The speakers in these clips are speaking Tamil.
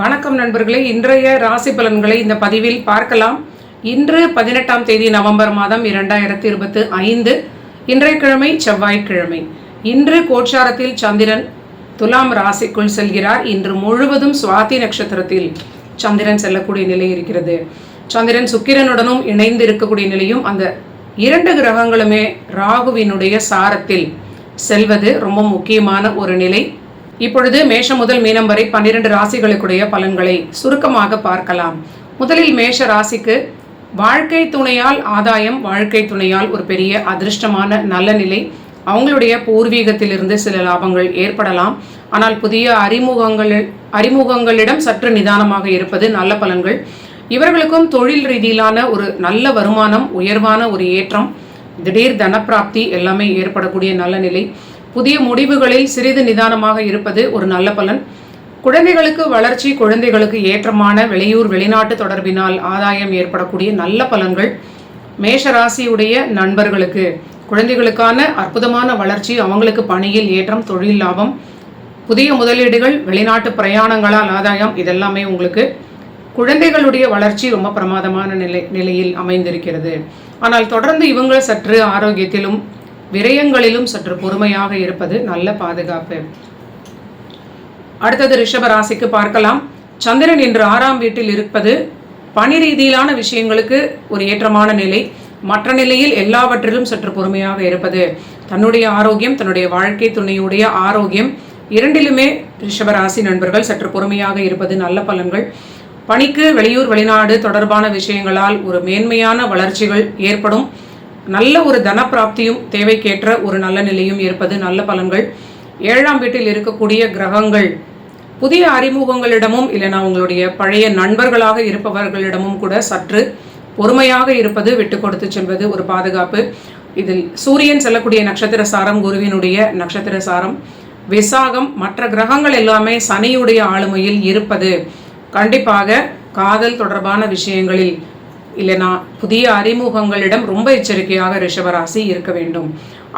வணக்கம் நண்பர்களே. இன்றைய ராசி பலன்களை இந்த பதிவில் பார்க்கலாம். இன்று பதினெட்டாம் தேதி நவம்பர் மாதம் இரண்டாயிரத்தி இருபத்தி ஐந்து. இன்றைய கிழமை செவ்வாய்க்கிழமை. இன்று கோட்சாரத்தில் சந்திரன் துலாம் ராசிக்குள் செல்கிறார். இன்று முழுவதும் சுவாதி நட்சத்திரத்தில் சந்திரன் செல்லக்கூடிய நிலை இருக்கிறது. சந்திரன் சுக்கிரனுடனும் இணைந்து இருக்கக்கூடிய நிலையும் அந்த இரண்டு கிரகங்களுமே ராகுவினுடைய சாரத்தில் செல்வது ரொம்ப முக்கியமான ஒரு நிலை. இப்பொழுது மேஷம் முதல் மீனம் வரை பன்னிரண்டு ராசிகளுக்குடைய பலன்களை சுருக்கமாக பார்க்கலாம். முதலில் மேஷ ராசிக்கு வாழ்க்கை துணையால் ஆதாயம் வாழ்க்கை துணையால் ஒரு பெரிய அதிர்ஷ்டமான நல்ல நிலை. அவங்களுடைய பூர்வீகத்திலிருந்து சில லாபங்கள் ஏற்படலாம். ஆனால் புதிய அறிமுகங்கள் அறிமுகங்களிடம் சற்று நிதானமாக இருப்பது நல்ல பலன்கள். இவர்களுக்கும் தொழில் ரீதியிலான ஒரு நல்ல வருமானம் உயர்வான ஒரு ஏற்றம் திடீர் தனப்பிராப்தி எல்லாமே ஏற்படக்கூடிய நல்ல நிலை. புதிய முடிவுகளில் சிறிது நிதானமாக இருப்பது ஒரு நல்ல பலன். குழந்தைகளுக்கு வளர்ச்சி குழந்தைகளுக்கு ஏற்றமான வெளியூர் வெளிநாட்டு தொடர்பினால் ஆதாயம் ஏற்படக்கூடிய நல்ல பலன்கள் மேஷராசியுடைய நண்பர்களுக்கு. குழந்தைகளுக்கான அற்புதமான வளர்ச்சி அவங்களுக்கு பணியில் ஏற்றம் தொழில் லாபம் புதிய முதலீடுகள் வெளிநாட்டு பிரயாணங்களால் ஆதாயம் இதெல்லாமே உங்களுக்கு. குழந்தைகளுடைய வளர்ச்சி ரொம்ப பிரமாதமான நிலை நிலையில் அமைந்திருக்கிறது. ஆனால் தொடர்ந்து இவங்க சற்று ஆரோக்கியத்திலும் விரயங்களிலும் சற்று பொறுமையாக இருப்பது நல்ல பாதுகாப்பு. அடுத்தது ரிஷப ராசிக்கு பார்க்கலாம். சந்திரன் இன்று ஆறாம் வீட்டில் இருப்பது பணி ரீதியிலான விஷயங்களுக்கு ஒரு ஏற்றமான நிலை. மற்ற நிலையில் எல்லாவற்றிலும் சற்று பொறுமையாக இருப்பது. தன்னுடைய ஆரோக்கியம் தன்னுடைய வாழ்க்கை துணையுடைய ஆரோக்கியம். இரண்டிலுமே ரிஷபராசி நண்பர்கள் சற்று பொறுமையாக இருப்பது நல்ல பலன்கள். பணிக்கு வெளியூர் வெளிநாடு தொடர்பான விஷயங்களால் ஒரு மேன்மையான வளர்ச்சிகள் ஏற்படும். நல்ல ஒரு தனப்பிராப்தியும் தேவைக்கேற்ற ஒரு நல்ல நிலையும் இருப்பது நல்ல பலன்கள். ஏழாம் வீட்டில் இருக்கக்கூடிய கிரகங்கள் புதிய அறிமுகங்களிடமும் இல்லைனா உங்களுடைய பழைய நண்பர்களாக இருப்பவர்களிடமும் கூட சற்று பொறுமையாக இருப்பது விட்டு கொடுத்து செல்வது ஒரு பாதுகாப்பு. இதில் சூரியன் செல்லக்கூடிய நட்சத்திர சாரம் குருவினுடைய நட்சத்திர சாரம். விசாகம் மற்ற கிரகங்கள் எல்லாமே சனியுடைய ஆளுமையில் இருப்பது. கண்டிப்பாக காதல் தொடர்பான விஷயங்களில் இல்லைனா புதிய அறிமுகங்களிடம் ரொம்ப எச்சரிக்கையாக ரிஷபராசி இருக்க வேண்டும்.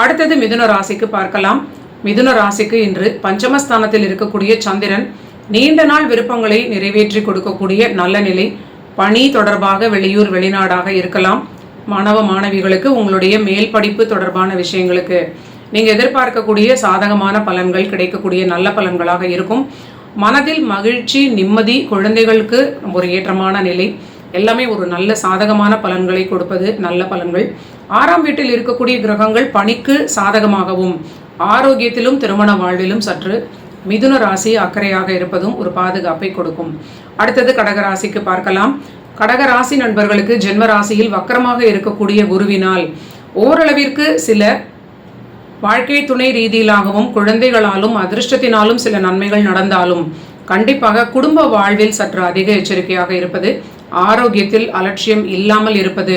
அடுத்தது மிதுன ராசிக்கு பார்க்கலாம். மிதுன ராசிக்கு இன்று பஞ்சமஸ்தானத்தில் இருக்கக்கூடிய சந்திரன் நீண்ட நாள் விருப்பங்களை நிறைவேற்றி கொடுக்கக்கூடிய நல்ல நிலை. பணி தொடர்பாக வெளியூர் வெளிநாடாக இருக்கலாம். மாணவ மாணவிகளுக்கு உங்களுடைய மேல் படிப்பு தொடர்பான விஷயங்களுக்கு நீங்கள் எதிர்பார்க்கக்கூடிய சாதகமான பலன்கள் கிடைக்கக்கூடிய நல்ல பலன்களாக இருக்கும். மனதில் மகிழ்ச்சி நிம்மதி குழந்தைகளுக்கு ஒரு ஏற்றமான நிலை. எல்லாமே ஒரு நல்ல சாதகமான பலன்களை கொடுப்பது நல்ல பலன்கள். ஆறாம் வீட்டில் இருக்கக்கூடிய கிரகங்கள் பணிக்கு சாதகமாகவும் ஆரோக்கியத்திலும் திருமண வாழ்விலும் சற்று மிதுன ராசி அக்கறையாக இருப்பதும் ஒரு பாதுகாப்பை கொடுக்கும். அடுத்தது கடகராசிக்கு பார்க்கலாம். கடகராசி நண்பர்களுக்கு ஜென்ம ராசியில் வக்கரமாக இருக்கக்கூடிய குருவினால் ஓரளவிற்கு சில வாழ்க்கை துணை ரீதியிலாகவும் குழந்தைகளாலும் அதிர்ஷ்டத்தினாலும் சில நன்மைகள் நடந்தாலும் கண்டிப்பாக குடும்ப வாழ்வில் சற்று அதிக எச்சரிக்கையாக இருப்பது ஆரோக்கியத்தில் அலட்சியம் இல்லாமல் இருப்பது.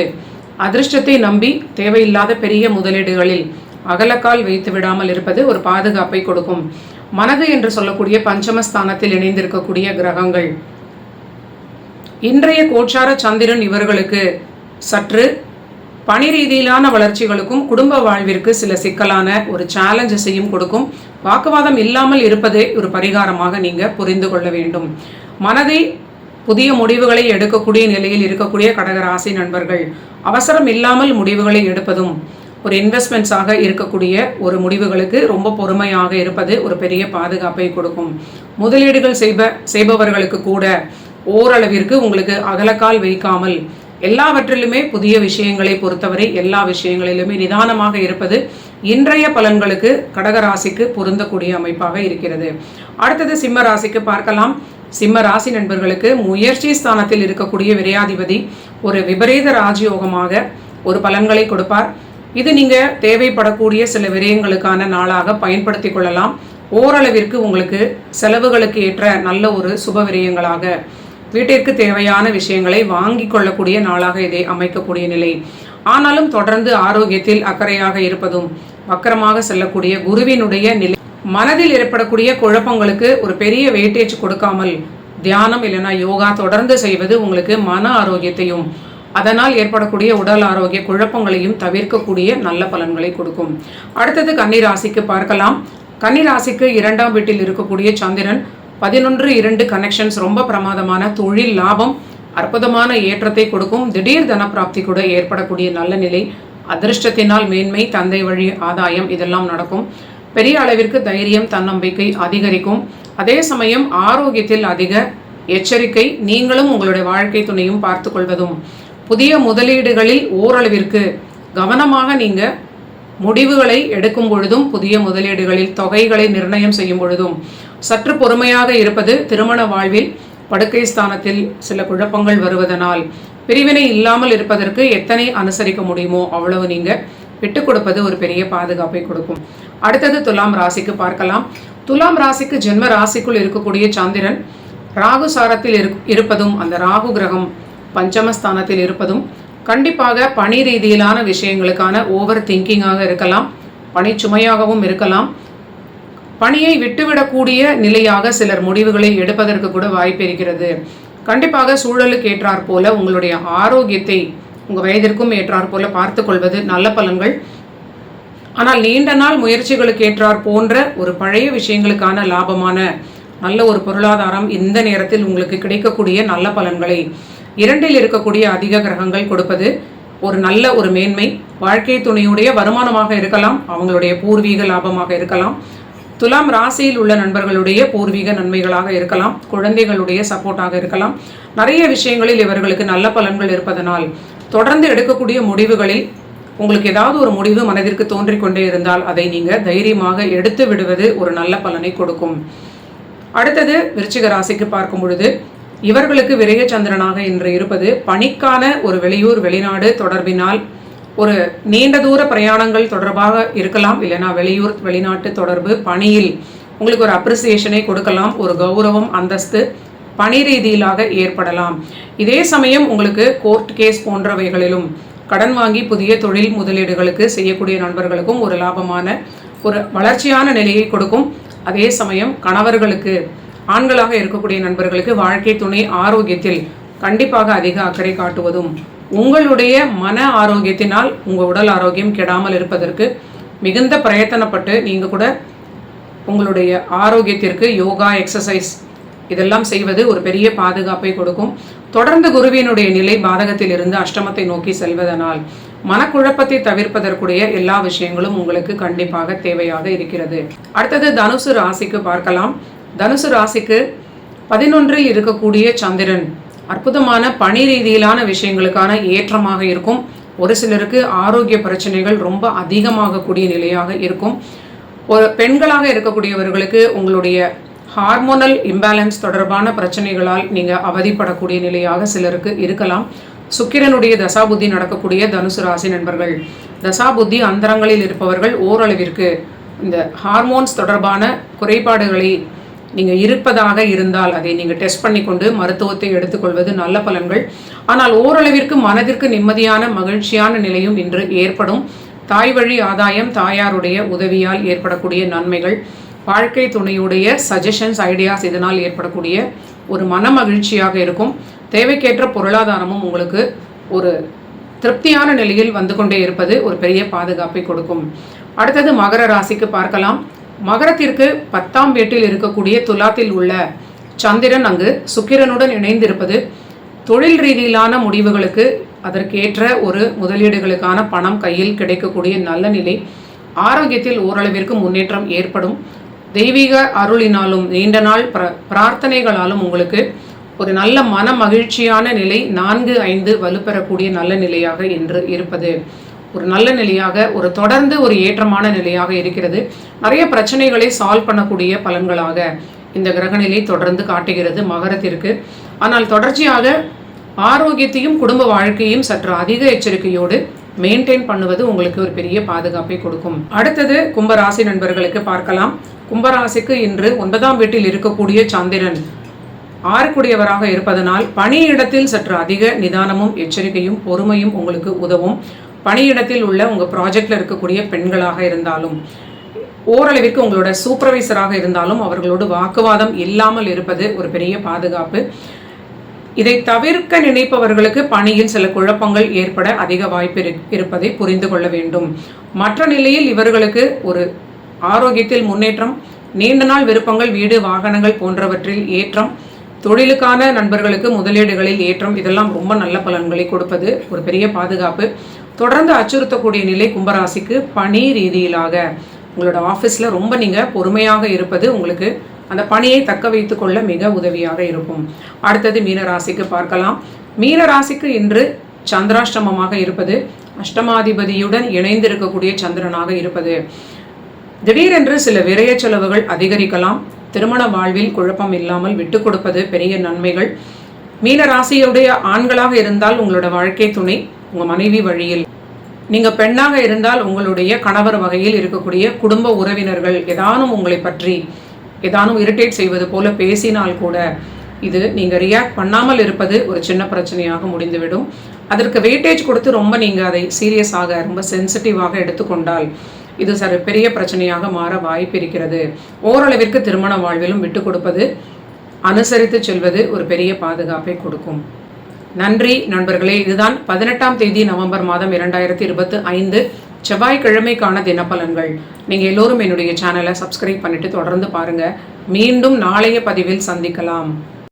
அதிர்ஷ்டத்தை நம்பி தேவையில்லாத பெரிய முதலீடுகளில் அகலக்கால் வைத்து விடாமல் இருப்பது ஒரு பாதுகாப்பை கொடுக்கும். மனது என்று சொல்லக்கூடிய பஞ்சமஸ்தானத்தில் இணைந்திருக்கக்கூடிய கிரகங்கள். இன்றைய கோச்சார சந்திரன் இவர்களுக்கு சற்று பணி ரீதியிலான வளர்ச்சிகளுக்கும் குடும்ப வாழ்விற்கு சில சிக்கலான ஒரு சேலஞ்சஸையும் கொடுக்கும். வாக்குவாதம் இல்லாமல் இருப்பதே ஒரு பரிகாரமாக நீங்கள் புரிந்து கொள்ள வேண்டும். மனதை புதிய முடிவுகளை எடுக்கக்கூடிய நிலையில் இருக்கக்கூடிய கடகராசி நண்பர்கள் அவசரம் இல்லாமல் முடிவுகளை எடுப்பதும் ஒரு இன்வெஸ்ட்மெண்ட்ஸாக இருக்கக்கூடிய ஒரு முடிவுகளுக்கு ரொம்ப பொறுமையாக இருப்பது ஒரு பெரிய பாதுகாப்பை கொடுக்கும். முதலீடுகள் செய்ப செய்பவர்களுக்கு கூட ஓரளவிற்கு உங்களுக்கு அகலக்கால் வைக்காமல் எல்லாவற்றிலுமே புதிய விஷயங்களை பொறுத்தவரை எல்லா விஷயங்களிலுமே நிதானமாக இருப்பது இன்றைய பலன்களுக்கு கடகராசிக்கு பொருந்தக்கூடிய அமைப்பாக இருக்கிறது. அடுத்தது சிம்ம ராசிக்கு பார்க்கலாம். சிம்ம ராசி நண்பர்களுக்கு முயற்சி ஸ்தானத்தில் இருக்கக்கூடிய விரையாதிபதி ஒரு விபரீத ராஜயோகமாக ஒரு பலன்களை கொடுப்பார். இது நீங்க தேவைப்படக்கூடிய சில விரயங்களுக்கான நாளாக பயன்படுத்தி கொள்ளலாம். ஓரளவிற்கு உங்களுக்கு செலவுகளுக்கு ஏற்ற நல்ல ஒரு சுப விரயங்களாக வீட்டிற்கு தேவையான விஷயங்களை வாங்கி கொள்ளக்கூடிய நாளாக இதை அமைக்கக்கூடிய நிலை. ஆனாலும் தொடர்ந்து ஆரோக்கியத்தில் அக்கறையாக இருப்பதும் வக்கரமாக செல்லக்கூடிய குருவினுடைய நிலை மனதில் ஏற்படக்கூடிய குழப்பங்களுக்கு ஒரு பெரிய வெயிட்டேஜ் கொடுக்காமல் தியானம் இல்லைன்னா யோகா தொடர்ந்து செய்வது உங்களுக்கு மன ஆரோக்கியத்தையும் அதனால் ஏற்படக்கூடிய உடல் ஆரோக்கிய குழப்பங்களையும் தவிர்க்கக்கூடிய நல்ல பலன்களை கொடுக்கும். அடுத்தது கன்னிராசிக்கு பார்க்கலாம். கன்னிராசிக்கு இரண்டாம் வீட்டில் இருக்கக்கூடிய சந்திரன் பதினொன்று இரண்டு கனெக்ஷன்ஸ் ரொம்ப பிரமாதமான தொழில் லாபம் அற்புதமான ஏற்றத்தை கொடுக்கும். திடீர் தனப்பிராப்தி கூட ஏற்படக்கூடிய நல்ல நிலை. அதிர்ஷ்டத்தினால் மேன்மை தந்தை வழி ஆதாயம் இதெல்லாம் நடக்கும். பெரிய அளவிற்கு தைரியம் தன்னம்பிக்கை அதிகரிக்கும். அதே சமயம் ஆரோக்கியத்தில் அதிக எச்சரிக்கை நீங்களும் உங்களுடைய வாழ்க்கை துணையும் பார்த்து கொள்வதும். புதிய முதலீடுகளில் ஓரளவிற்கு கவனமாக நீங்கள் முடிவுகளை எடுக்கும் பொழுதும் புதிய முதலீடுகளில் தொகைகளை நிர்ணயம் செய்யும் பொழுதும் சற்று பொறுமையாக இருப்பது திருமண வாழ்வில் படுக்கை ஸ்தானத்தில் சில குழப்பங்கள் வருவதனால் பிரிவினை இல்லாமல் இருப்பதற்கு எத்தனை அனுசரிக்க முடியுமோ அவ்வளவு நீங்கள் விட்டு கொடுப்பது ஒரு பெரிய பாதுகாப்பை கொடுக்கும். அடுத்தது துலாம் ராசிக்கு பார்க்கலாம். துலாம் ராசிக்கு ஜென்ம ராசிக்குள் இருக்கக்கூடிய சந்திரன் ராகு சாரத்தில் இருப்பதும் அந்த ராகு கிரகம் பஞ்சமஸ்தானத்தில் இருப்பதும் கண்டிப்பாக பணி ரீதியிலான விஷயங்களுக்கான ஓவர் திங்கிங்காக இருக்கலாம். பணி சுமையாகவும் இருக்கலாம். பணியை விட்டுவிடக்கூடிய நிலையாக சிலர் முடிவுகளை எடுப்பதற்கு கூட வாய்ப்பு இருக்கிறது. கண்டிப்பாக சூழலுக்கு ஏற்றாற் போல உங்களுடைய ஆரோக்கியத்தை உங்கள் வயதிற்கும் ஏற்றாற் போல பார்த்து கொள்வது நல்ல பலன்கள். ஆனால் நீண்ட நாள் முயற்சிகளுக்கு ஏற்றார் போன்ற ஒரு பழைய விஷயங்களுக்கான லாபமான நல்ல ஒரு பொருளாதாரம் இந்த நேரத்தில் உங்களுக்கு கிடைக்கக்கூடிய நல்ல பலன்களை இரண்டில் இருக்கக்கூடிய அதிக கிரகங்கள் கொடுப்பது ஒரு நல்ல ஒரு மேன்மை. வாழ்க்கை துணையுடைய வருமானமாக இருக்கலாம் அவங்களுடைய பூர்வீக லாபமாக இருக்கலாம். துலாம் ராசியில் உள்ள நண்பர்களுடைய பூர்வீக நன்மைகளாக இருக்கலாம் குழந்தைகளுடைய சப்போர்ட்டாக இருக்கலாம். நிறைய விஷயங்களில் இவர்களுக்கு நல்ல பலன்கள் இருப்பதனால் தொடர்ந்து எடுக்கக்கூடிய முடிவுகளில் உங்களுக்கு ஏதாவது ஒரு முடிவு மனதிற்கு தோன்றிக்கொண்டே இருந்தால் அதை நீங்கள் தைரியமாக எடுத்து விடுவது ஒரு நல்ல பலனை கொடுக்கும். அடுத்தது விருச்சிக ராசிக்கு பார்க்கும் பொழுது இவர்களுக்கு விரய சந்திரனாக இன்று இருப்பது பணிக்கான ஒரு வெளியூர் வெளிநாடு தொடர்பினால் ஒரு நீண்ட தூர பிரயாணங்கள் தொடர்பாக இருக்கலாம். இல்லைனா வெளியூர் வெளிநாட்டு தொடர்பு பணியில் உங்களுக்கு ஒரு அப்ரிசியேஷனை கொடுக்கலாம். ஒரு கௌரவம் அந்தஸ்து பணி ரீதியிலாக ஏற்படலாம். இதே சமயம் உங்களுக்கு கோர்ட் கேஸ் போன்றவைகளிலும் கடன் வாங்கி புதிய தொழில் முதலீடுகளுக்கு செய்யக்கூடிய நண்பர்களுக்கும் ஒரு லாபமான ஒரு வளர்ச்சியான நிலையை கொடுக்கும். அதே சமயம் கணவர்களுக்கு ஆண்களாக இருக்கக்கூடிய நண்பர்களுக்கு வாழ்க்கை துணை ஆரோக்கியத்தில் கண்டிப்பாக அதிக அக்கறை காட்டுவதும் உங்களுடைய மன ஆரோக்கியத்தினால் உங்கள் உடல் ஆரோக்கியம் கெடாமல் இருப்பதற்கு மிகுந்த பிரயத்தனப்பட்டு நீங்கள் கூட உங்களுடைய ஆரோக்கியத்திற்கு யோகா எக்ஸசைஸ் இதெல்லாம் செய்வது ஒரு பெரிய பாதுகாப்பை கொடுக்கும். தொடர்ந்து குருவினுடைய நிலை பாதகத்தில் இருந்து அஷ்டமத்தை நோக்கி செல்வதனால் மனக்குழப்பத்தை தவிர்ப்பதற்குடைய எல்லா விஷயங்களும் உங்களுக்கு கண்டிப்பாக தேவையாக இருக்கிறது. அடுத்தது தனுசு ராசிக்கு பார்க்கலாம். தனுசு ராசிக்கு பதினொன்றில் இருக்கக்கூடிய சந்திரன் அற்புதமான பணி ரீதியிலான விஷயங்களுக்கான ஏற்றமாக இருக்கும். ஒரு சிலருக்கு ஆரோக்கிய பிரச்சனைகள் ரொம்ப அதிகமாகக்கூடிய நிலையாக இருக்கும். ஒரு பெண்களாக இருக்கக்கூடியவர்களுக்கு உங்களுடைய ஹார்மோனல் இம்பேலன்ஸ் தொடர்பான பிரச்சனைகளால் நீங்கள் அவதிப்படக்கூடிய நிலையாக சிலருக்கு இருக்கலாம். சுக்கிரனுடைய தசாபுத்தி நடக்கக்கூடிய தனுசு ராசி நண்பர்கள் தசாபுத்தி அந்தரங்களில் இருப்பவர்கள் ஓரளவிற்கு இந்த ஹார்மோன்ஸ் தொடர்பான குறைபாடுகளை நீங்கள் இருப்பதாக இருந்தால் அதை நீங்கள் டெஸ்ட் பண்ணிக்கொண்டு மருத்துவத்தை எடுத்துக்கொள்வது நல்ல பலன்கள். ஆனால் ஓரளவிற்கு மனதிற்கு நிம்மதியான மகிழ்ச்சியான நிலையும் இன்று ஏற்படும். தாய் வழி ஆதாயம் தாயாருடைய உதவியால் ஏற்படக்கூடிய நன்மைகள். வாழ்க்கை துணையுடைய சஜஷன்ஸ் ஐடியாஸ் இதனால் ஏற்படக்கூடிய ஒரு மன மகிழ்ச்சியாக இருக்கும். தேவைக்கேற்ற பொருளாதாரமும் உங்களுக்கு ஒரு திருப்தியான நிலையில் வந்து கொண்டே இருப்பது ஒரு பெரிய பாதுகாப்பை கொடுக்கும். அடுத்தது மகர ராசிக்கு பார்க்கலாம். மகரத்திற்கு பத்தாம் வீட்டில் இருக்கக்கூடிய துலாத்தில் உள்ள சந்திரன் அங்கு சுக்கிரனுடன் இணைந்திருப்பது தொழில் ரீதியிலான முடிவுகளுக்கு அதற்கேற்ற ஒரு முதலீடுகளுக்கான பணம் கையில் கிடைக்கக்கூடிய நல்ல நிலை. ஆரோக்கியத்தில் ஓரளவிற்கு முன்னேற்றம் ஏற்படும். தெய்வீக அருளினாலும் நீண்ட நாள் பிர பிரார்த்தனைகளாலும் உங்களுக்கு ஒரு நல்ல மன மகிழ்ச்சியான நிலை நான்கு ஐந்து வலுப்பெறக்கூடிய நல்ல நிலையாக என்று இருப்பது. ஒரு நல்ல நிலையாக ஒரு தொடர்ந்து ஒரு ஏற்றமான நிலையாக இருக்கிறது. நிறைய பிரச்சனைகளை சால்வ் பண்ணக்கூடிய பலன்களாக இந்த கிரகநிலை தொடர்ந்து காட்டுகிறது மகரத்திற்கு. ஆனால் தொடர்ச்சியாக ஆரோக்கியத்தையும் குடும்ப வாழ்க்கையும் சற்று அதிக எச்சரிக்கையோடு மெயின்டைன் பண்ணுவது உங்களுக்கு ஒரு பெரிய பாதுகாப்பை கொடுக்கும். அடுத்தது கும்பராசி நண்பர்களுக்கு பார்க்கலாம். கும்பராசிக்கு இன்று ஒன்பதாம் வீட்டில் இருக்கக்கூடிய சந்திரன். ஆறுக்குடையவராக இருப்பதனால் பணியிடத்தில் சற்று அதிக நிதானமும் எச்சரிக்கையும் பொறுமையும் உங்களுக்கு உதவும். பணியிடத்தில் உள்ள உங்கள் ப்ராஜெக்டில் இருக்கக்கூடிய பெண்களாக இருந்தாலும் ஓரளவிற்கு உங்களோட சூப்பர்வைசராக இருந்தாலும் அவர்களோடு வாக்குவாதம் இல்லாமல் இருப்பது ஒரு பெரிய பாதுகாப்பு. இதை தவிர்க்க நினைப்பவர்களுக்கு பணியில் சில குழப்பங்கள் ஏற்பட அதிக வாய்ப்பு இருப்பதை புரிந்து கொள்ள வேண்டும். மற்ற நிலையில் இவர்களுக்கு ஒரு ஆரோக்கியத்தில் முன்னேற்றம் நீண்ட நாள் விருப்பங்கள் வீடு வாகனங்கள் போன்றவற்றில் ஏற்றம் தொழிலுக்கான நண்பர்களுக்கு முதலீடுகளில் ஏற்றம் இதெல்லாம் ரொம்ப நல்ல பலன்களை கொடுப்பது ஒரு பெரிய பாதுகாப்பு. தொடர்ந்து அச்சுறுத்தக்கூடிய நிலை கும்பராசிக்கு பணி ரீதியிலாக. உங்களோட ஆஃபீஸில் ரொம்ப நீங்கள் பொறுமையாக இருப்பது உங்களுக்கு அந்த பணியை தக்க வைத்து கொள்ள மிக உதவியாக இருக்கும். அடுத்தது மீனராசிக்கு பார்க்கலாம். மீனராசிக்கு இன்று சந்திராஷ்டமமாக இருப்பது அஷ்டமாதிபதியுடன் இணைந்திருக்கக்கூடிய சந்திரனாக இருப்பது. திடீரென்று சில விரய செலவுகள் அதிகரிக்கலாம். திருமண வாழ்வில் குழப்பம் இல்லாமல் விட்டு கொடுப்பது பெரிய நன்மைகள். மீன ராசியுடைய ஆண்களாக இருந்தால் உங்களோட வாழ்க்கை துணை உங்கள் மனைவி வழியில். நீங்கள் பெண்ணாக இருந்தால் உங்களுடைய கணவர் வகையில் இருக்கக்கூடிய குடும்ப உறவினர்கள் ஏதானும் உங்களை பற்றி ஏதானும் இரிட்டேட் செய்வது போல பேசினால் கூட இது நீங்கள் ரியாக்ட் பண்ணாமல் இருப்பது ஒரு சின்ன பிரச்சனையாக முடிந்துவிடும். அதற்கு வெயிட்டேஜ் கொடுத்து ரொம்ப நீங்கள் அதை சீரியஸாக ரொம்ப சென்சிட்டிவாக எடுத்துக்கொண்டால் இது சரி பெரிய பிரச்சனையாக மாற வாய்ப்பு இருக்கிறது. ஓரளவிற்கு திருமண வாழ்விலும் விட்டு கொடுப்பது அனுசரித்து செல்வது ஒரு பெரிய பாதுகாப்பை கொடுக்கும். நன்றி நண்பர்களே இதுதான் பதினெட்டாம் தேதி நவம்பர் மாதம் இரண்டாயிரத்தி இருபத்தி ஐந்து செவ்வாய்க்கிழமைக்கான தினப்பலன்கள். நீங்கள் எல்லோரும் என்னுடைய சேனலை சப்ஸ்கிரைப் பண்ணிட்டு தொடர்ந்து பாருங்கள் மீண்டும் நாளைய பதிவில் சந்திக்கலாம்.